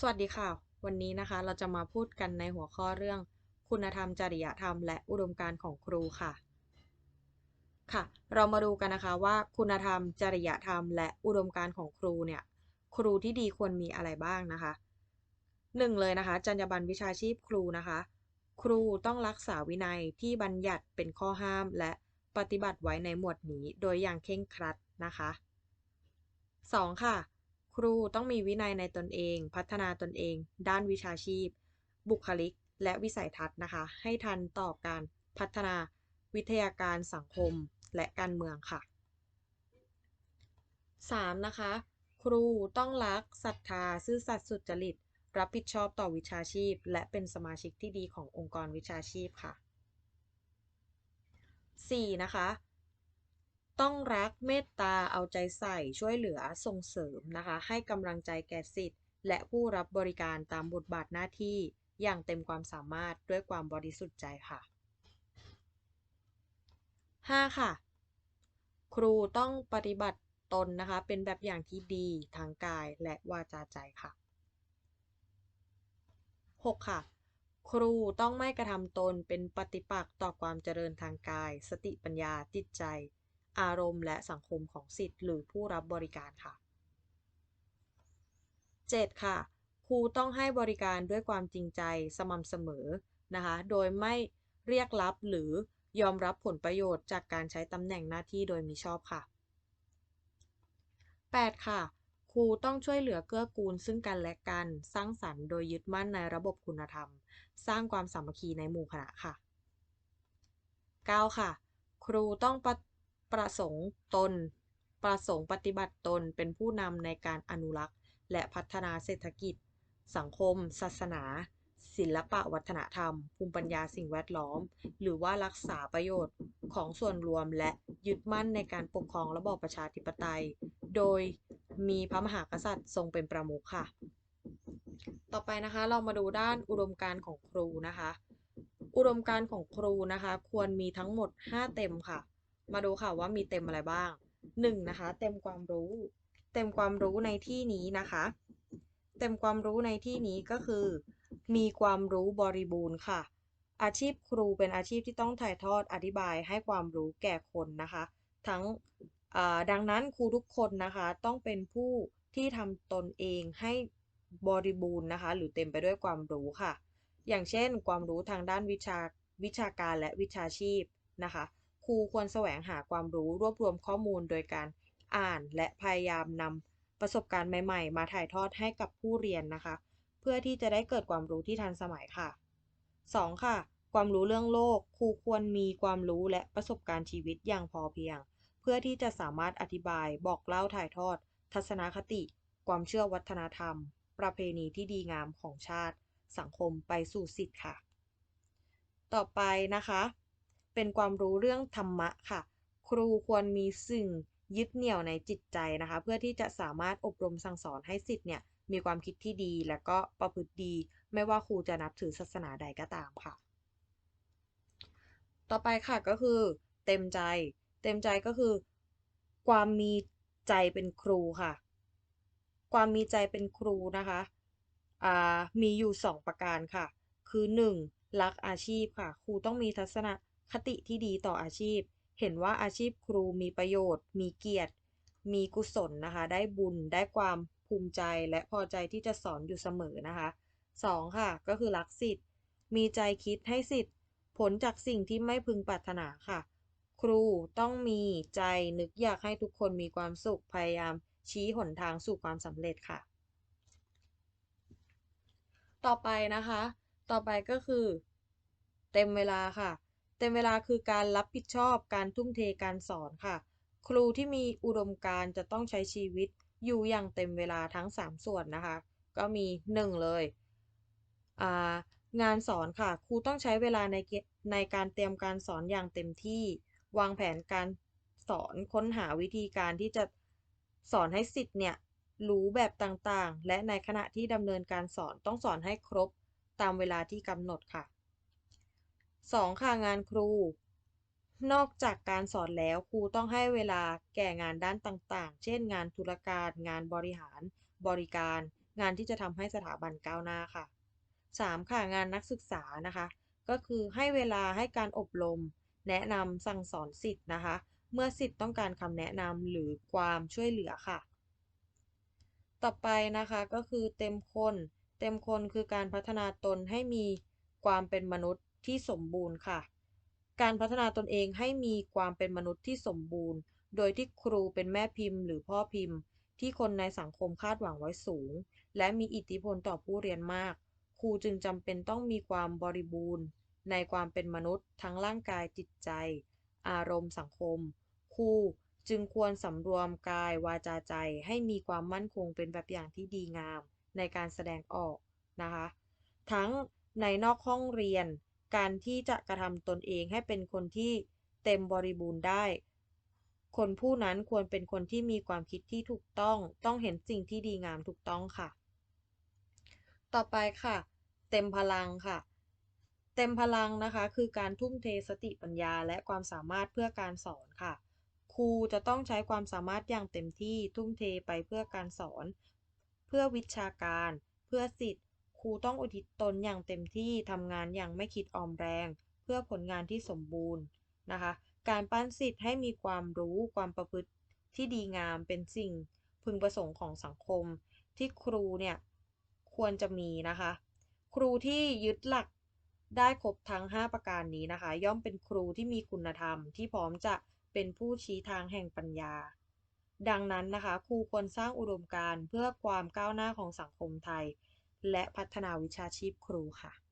สวัสดีค่ะ วันนี้นะคะเราจะมาพูดกันในหัวข้อเรื่อง คุณธรรมจริยธรรม และอุดมการณ์ของครูค่ะ ค่ะ เรามาดูกันนะคะว่าคุณธรรมจริยธรรม และอุดมการณ์ของครูเนี่ยครูที่ดีควรมีอะไรบ้างนะคะหนึ่งเลยนะคะ จรรยาบรรณวิชาชีพครูนะคะ ครูต้องรักษาวินัยที่บัญญัติเป็นข้อห้ามและปฏิบัติไว้ในหมวดนี้โดยอย่างเคร่งครัดนะคะ 2. ค่ะ ครูต้องมีวินัยในตนเอง พัฒนาตนเอง ด้านวิชาชีพ บุคลิก และวิสัยทัศน์นะคะ ให้ทันต่อการพัฒนาวิทยาการสังคมและการเมืองค่ะ 3. นะคะ ครูต้องรักศรัทธาซื่อสัตย์สุจริต รับผิดชอบต่อวิชาชีพ และเป็นสมาชิกที่ดีขององค์กรวิชาชีพค่ะ 4. นะคะ ต้องรักเมตตาเอาใจใส่ช่วยเหลือส่งเสริมนะคะ ให้กำลังใจแก่สิทธิ์ และผู้รับบริการตามบทบาทหน้าที่อย่างเต็มความสามารถด้วยความบริสุทธิ์ใจค่ะ 5. ค่ะ ครูต้องปฏิบัติตนนะคะ เป็นแบบอย่างที่ดีทางกายและวาจาใจค่ะ 6. ค่ะ ครูต้องไม่กระทำตนเป็นปฏิปักษ์ต่อความเจริญทางกาย สติปัญญาจิตใจ อารมณ์และสังคมของสิทธิ์หรือผู้รับบริการค่ะ 7. ค่ะ ครูต้องให้บริการด้วยความจริงใจสม่ำเสมอนะคะ โดยไม่เรียกรับหรือยอมรับผลประโยชน์จากการใช้ตำแหน่งหน้าที่โดยมิชอบค่ะ 8. ค่ะ ครูต้องช่วยเหลือเกื้อกูลซึ่งกันและกัน สร้างสรรค์โดยยึดมั่นในระบบคุณธรรม สร้างความสามัคคีในหมู่คณะค่ะ 9. ค่ะ ครูต้องป ประสงค์ตน ประสงค์ปฏิบัติตนเป็นผู้นำในการอนุรักษ์ และพัฒนาเศรษฐกิจ สังคม ศาสนา ศิลปะวัฒนธรรม ภูมิปัญญาสิ่งแวดล้อม หรือว่ารักษาประโยชน์ของส่วนรวมและยึดมั่นในการปกครองระบอบประชาธิปไตย โดยมีพระมหากษัตริย์ทรงเป็นประมุขค่ะ ต่อไปนะคะเรามาดูด้านอุดมการณ์ของครูนะคะ อุดมการณ์ของครูนะคะ ควรมีทั้งหมด 5 เต็มค่ะ มาดูค่ะว่ามีเต็มอะไรบ้าง 1. นะคะ เต็มความรู้ เต็มความรู้ในที่นี้นะคะ เต็มความรู้ในที่นี้ก็คือ มีความรู้บริบูรณ์ค่ะ อาชีพครูเป็นอาชีพที่ต้องถ่ายทอดอธิบายให้ความรู้แก่คนนะคะ ทั้งดังนั้นครูทุกคนนะคะต้องเป็นผู้ที่ทำตนเองให้บริบูรณ์นะคะ หรือเต็มไปด้วยความรู้ค่ะ อย่างเช่น ความรู้ทางด้านวิชาวิชาการและวิชาชีพนะคะ ครูควรแสวงหาความรู้รวบรวมข้อมูลโดยการอ่านและพยายามนำประสบการณ์ใหม่ ๆ มาถ่ายทอดให้กับผู้เรียนนะคะ เพื่อที่จะได้เกิดความรู้ที่ทันสมัยค่ะ 2. ค่ะ ความรู้เรื่องโลก ครูควรมีความรู้และประสบการณ์ชีวิตอย่างพอเพียง เพื่อที่จะสามารถอธิบายบอกเล่าถ่ายทอด ทัศนคติ ความเชื่อวัฒนธรรม ประเพณีที่ดีงามของชาติ สังคมไปสู่สิทธิ์ค่ะ ต่อไปนะคะ เป็นความรู้เรื่องธรรมะค่ะ ครูควรมีสิ่งยึดเหนี่ยวในจิตใจนะคะ เพื่อที่จะสามารถอบรมสั่งสอนให้สิทธิ์เนี่ยมีความคิดที่ดีและก็ประพฤติดี ไม่ว่าครูจะนับถือศาสนาใดก็ตามค่ะ ต่อไปค่ะก็คือ เต็มใจ เต็มใจก็คือ ความมีใจเป็นครูค่ะ ความมีใจเป็นครูนะคะมีอยู่ 2 ประการค่ะ คือ 1. รักอาชีพค่ะ ครูต้องมีทัศนะ คติที่ดีต่ออาชีพ เห็นว่าอาชีพครูมีประโยชน์ มีเกียรติ มีกุศลนะคะ ได้บุญ ได้ความภูมิใจและพอใจที่จะสอนอยู่เสมอนะคะ 2. ค่ะ ก็คือรักสิทธิ์ มีใจคิดให้สิทธิ์ ผลจากสิ่งที่ไม่พึงปรารถนาค่ะ ครูต้องมีใจนึกอยากให้ทุกคนมีความสุข พยายามชี้หนทางสู่ความสำเร็จค่ะ ต่อไปนะคะ ต่อไปก็คือ เต็มเวลาค่ะ เต็มเวลาคือการรับผิดชอบการทุ่มเทการสอนค่ะ ครูที่มีอุดมการจะต้องใช้ชีวิตอยู่อย่างเต็มเวลาทั้ง 3 ส่วนนะคะ ก็มี 1 เลยงานสอนค่ะ ครูต้องใช้เวลาในในการเตรียมการสอนอย่างเต็มที่ วางแผนการสอนค้นหาวิธีการที่จะสอนให้สิทธิ์เนี่ยรู้แบบต่างๆ และในขณะที่ดำเนินการสอนต้องสอนให้ครบตามเวลาที่กำหนดค่ะ 2. ค่ะงานครู นอกจากการสอนแล้วครูต้องให้เวลาแก่งานด้านต่างๆ เช่น งานธุรการ งานบริหาร บริการ งานที่จะทำให้สถาบันก้าวหน้าค่ะ 3. ค่ะงานนักศึกษานะคะ ก็คือให้เวลาให้การอบรม แนะนำสั่งสอนสิทธิ์นะคะ เมื่อสิทธิ์ต้องการคำแนะนำหรือความช่วยเหลือค่ะ ต่อไปนะคะก็คือเต็มคน เต็มคนคือการพัฒนาตนให้มีความเป็นมนุษย์ ที่สมบูรณ์ค่ะ การพัฒนาตนเองให้มีความเป็นมนุษย์ที่สมบูรณ์ โดยที่ครูเป็นแม่พิมพ์ หรือพ่อพิมพ์ ที่คนในสังคมคาดหวังไว้สูง และมีอิทธิพลต่อผู้เรียนมาก ครูจึงจำเป็นต้องมีความบริบูรณ์ ในความเป็นมนุษย์ ทั้งร่างกายจิตใจ อารมณ์สังคม ครูจึงควรสำรวมกายวาจาใจ ให้มีความมั่นคงเป็นแบบอย่างที่ดีงามในการแสดงออกนะคะ ทั้งในนอกห้องเรียน การที่จะกระทำตนเองให้เป็นคนที่เต็มบริบูรณ์ได้ คนผู้นั้นควรเป็นคนที่มีความคิดที่ถูกต้อง ต้องเห็นสิ่งที่ดีงามถูกต้องค่ะ ต่อไปค่ะ เต็มพลังค่ะ เต็มพลังนะคะ คือการทุ่มเทสติปัญญาและความสามารถเพื่อการสอนค่ะ ครูจะต้องใช้ความสามารถอย่างเต็มที่ทุ่มเทไปเพื่อการสอน เพื่อวิชาการ เพื่อสิทธิ ครูต้องอุทิศตนอย่างเต็มที่ทำงานอย่างไม่คิดออมแรง เพื่อผลงานที่สมบูรณ์นะคะ การปั้นสิทธิ์ให้มีความรู้ความประพฤติที่ดีงามเป็นสิ่งพึงประสงค์ของสังคม ที่ครูเนี่ยควรจะมีนะคะ ครูที่ยึดหลักได้ครบทั้ง 5 ประการนี้นะคะ ย่อมเป็นครูที่มีคุณธรรม ที่พร้อมจะเป็นผู้ชี้ทางแห่งปัญญา ดังนั้นนะคะ ครูควรสร้างอุดมการณ์เพื่อความก้าวหน้าของสังคมไทย และพัฒนาวิชาชีพครูค่ะ